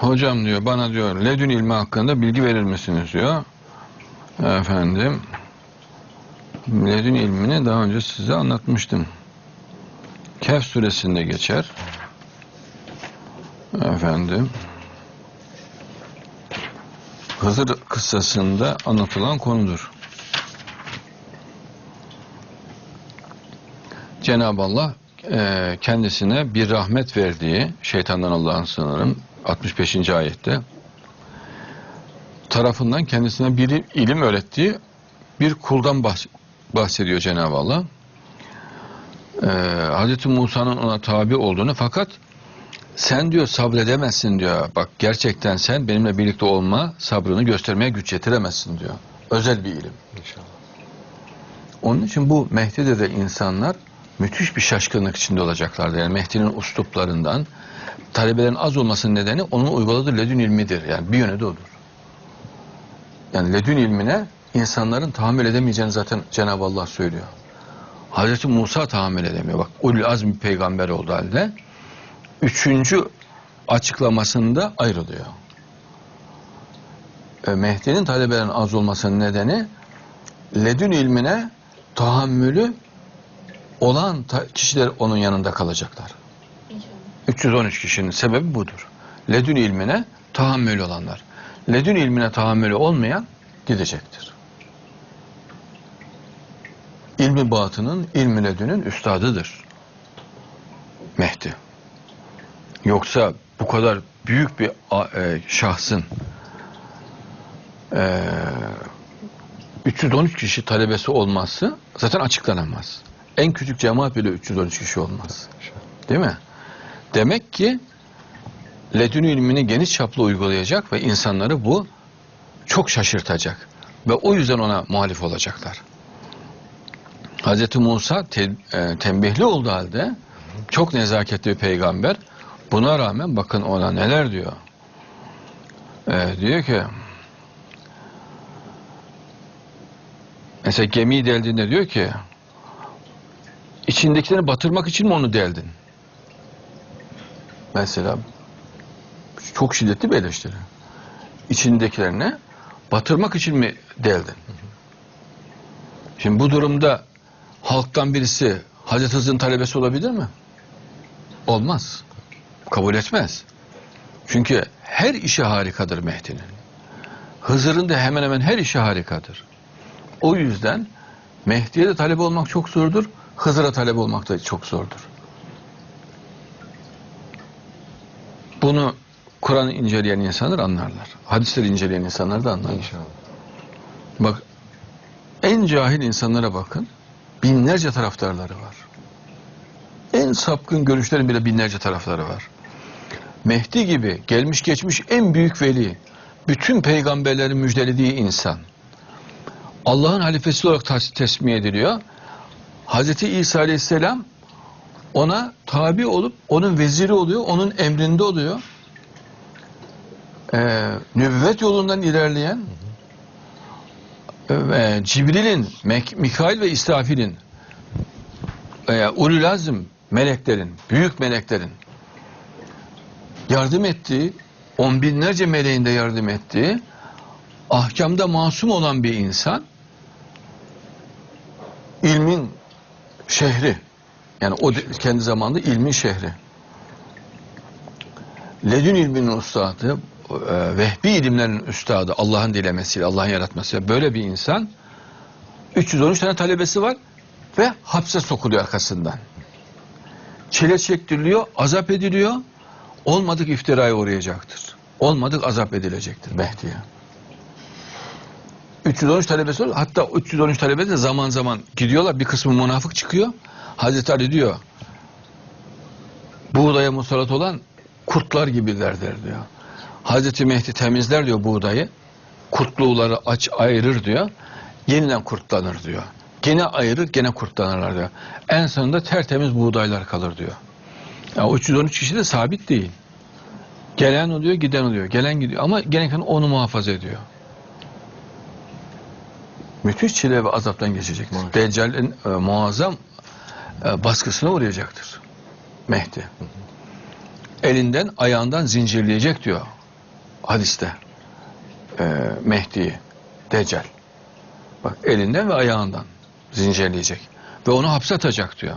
Hocam diyor bana diyor ledün ilmi hakkında bilgi verir misiniz diyor. Efendim ledün ilmini daha önce size anlatmıştım. Kehf suresinde geçer. Efendim Hızır kıssasında anlatılan konudur. Cenab-ı Allah e, kendisine bir rahmet verdiği şeytandan Allah'ın sınırım 65. ayette tarafından kendisine bir ilim öğrettiği bir kuldan bahs- bahsediyor Cenab-ı Allah. Ee, Hz. Musa'nın ona tabi olduğunu fakat sen diyor sabredemezsin diyor. Bak gerçekten sen benimle birlikte olma sabrını göstermeye güç yetiremezsin diyor. Özel bir ilim. İnşallah. Onun için bu Mehdi'de de insanlar müthiş bir şaşkınlık içinde olacaklardı. Yani Mehdi'nin usluplarından talebelerin az olmasının nedeni onun uyguladığı ledün ilmidir. Yani bir yönü de odur. Yani ledün ilmine insanların tahammül edemeyeceğini zaten Cenab-ı Allah söylüyor. Hazreti Musa tahammül edemiyor. Bak ulul azm peygamber olduğu halde üçüncü açıklamasında ayrılıyor. E, Mehdi'nin talebelerin az olmasının nedeni ledün ilmine tahammülü olan kişiler onun yanında kalacaklar. İnşallah. 313 kişinin sebebi budur. Ledün ilmine tahammülü olanlar. Ledün ilmine tahammülü olmayan gidecektir. İlmi batının, ilmi ledünün üstadıdır. Mehdi. Yoksa bu kadar büyük bir e, şahsın e, 313 kişi talebesi olması zaten açıklanamaz. En küçük cemaat bile 313 kişi olmaz. Değil mi? Demek ki ledün ilmini geniş çaplı uygulayacak ve insanları bu çok şaşırtacak. Ve o yüzden ona muhalif olacaklar. Hz. Musa te- e, tembihli olduğu halde çok nezaketli bir peygamber. Buna rağmen bakın ona neler diyor. E, diyor ki mesela gemiyi deldiğinde diyor ki içindekileri batırmak için mi onu deldin? Mesela çok şiddetli bir eleştiri. İçindekilerini batırmak için mi deldin? Şimdi bu durumda halktan birisi Hazreti Hızır'ın talebesi olabilir mi? Olmaz. Kabul etmez. Çünkü her işi harikadır Mehdi'nin. Hızır'ın da hemen hemen her işi harikadır. O yüzden Mehdi'ye de talep olmak çok zordur. Hızır'a talep olmak da çok zordur. Bunu Kur'an'ı inceleyen insanlar anlarlar. Hadisleri inceleyen insanlar da anlarlar. İnşallah. Bak en cahil insanlara bakın. Binlerce taraftarları var. En sapkın görüşlerin bile binlerce tarafları var. Mehdi gibi gelmiş geçmiş en büyük veli, bütün peygamberlerin müjdelediği insan. Allah'ın halifesi olarak tesmih ediliyor. Hazreti İsa Aleyhisselam ona tabi olup onun veziri oluyor, onun emrinde oluyor. Ee, nübüvvet yolundan ilerleyen ve Cibril'in, Mikail ve İsrafil'in e, ulul azm meleklerin, büyük meleklerin yardım ettiği, on binlerce meleğin de yardım ettiği, ahkamda masum olan bir insan, ilmin şehri, yani o kendi zamanında ilmin şehri. Ledün ilminin ustadı, e, vehbi ilimlerin üstadı, Allah'ın dilemesiyle, Allah'ın yaratmasıyla böyle bir insan 313 tane talebesi var ve hapse sokuluyor arkasından. Çile çektiriliyor, azap ediliyor. Olmadık iftiraya uğrayacaktır. Olmadık azap edilecektir Mehdi'ye. 313 talebesi var. Hatta 313 talebe de zaman zaman gidiyorlar. Bir kısmı münafık çıkıyor. Hazreti Ali diyor buğdaya musallat olan kurtlar gibilerdir diyor. Hazreti Mehdi temizler diyor buğdayı. Kurtluğuları aç ayırır diyor. Yeniden kurtlanır diyor. Gene ayırır gene kurtlanırlar diyor. En sonunda tertemiz buğdaylar kalır diyor. Ya o 313 kişi de sabit değil. Gelen oluyor giden oluyor. Gelen gidiyor ama gene onu muhafaza ediyor. Müthiş çile ve azaptan geçecektir. Maşallah. Deccal'in e, muazzam baskısına uğrayacaktır. Mehdi. Elinden ayağından zincirleyecek diyor. hadiste e, Mehdi'yi, Deccal. Bak elinden ve ayağından zincirleyecek. Ve onu hapse atacak diyor.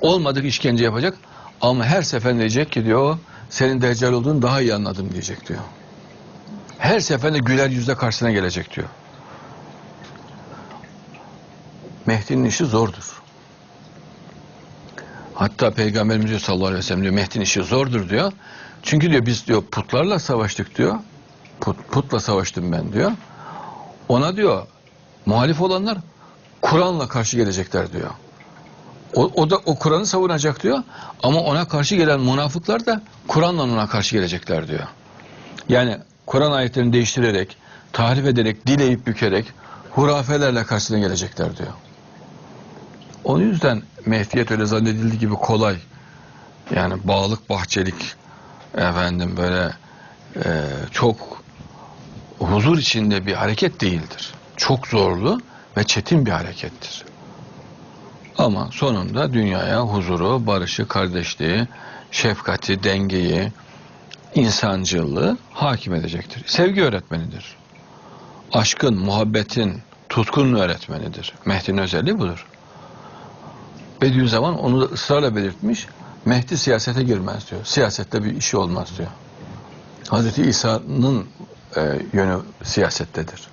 Olmadık işkence yapacak ama her seferinde diyecek ki diyor senin Deccal olduğunu daha iyi anladım diyecek diyor. Her seferinde güler yüzle karşısına gelecek diyor. Mehdi'nin işi zordur. Hatta Peygamberimiz diyor sallallahu aleyhi ve sellem diyor Mehdi'nin işi zordur diyor. Çünkü diyor biz diyor putlarla savaştık diyor. Put, putla savaştım ben diyor. Ona diyor muhalif olanlar Kur'an'la karşı gelecekler diyor. O, o da o Kur'an'ı savunacak diyor. Ama ona karşı gelen münafıklar da Kur'an'la ona karşı gelecekler diyor. Yani Kur'an ayetlerini değiştirerek, tahrif ederek, dileyip bükerek hurafelerle karşısına gelecekler diyor. O yüzden Mehdiyet öyle zannedildiği gibi kolay. Yani bağlık bahçelik efendim böyle e, çok huzur içinde bir hareket değildir. Çok zorlu ve çetin bir harekettir. Ama sonunda dünyaya huzuru, barışı, kardeşliği, şefkati, dengeyi, insancılığı hakim edecektir. Sevgi öğretmenidir. Aşkın, muhabbetin, tutkunun öğretmenidir. Mehdi'nin özelliği budur. Bediüzzaman onu da ısrarla belirtmiş. Mehdi siyasete girmez diyor. Siyasette bir işi olmaz diyor. Hazreti İsa'nın e, yönü siyasettedir.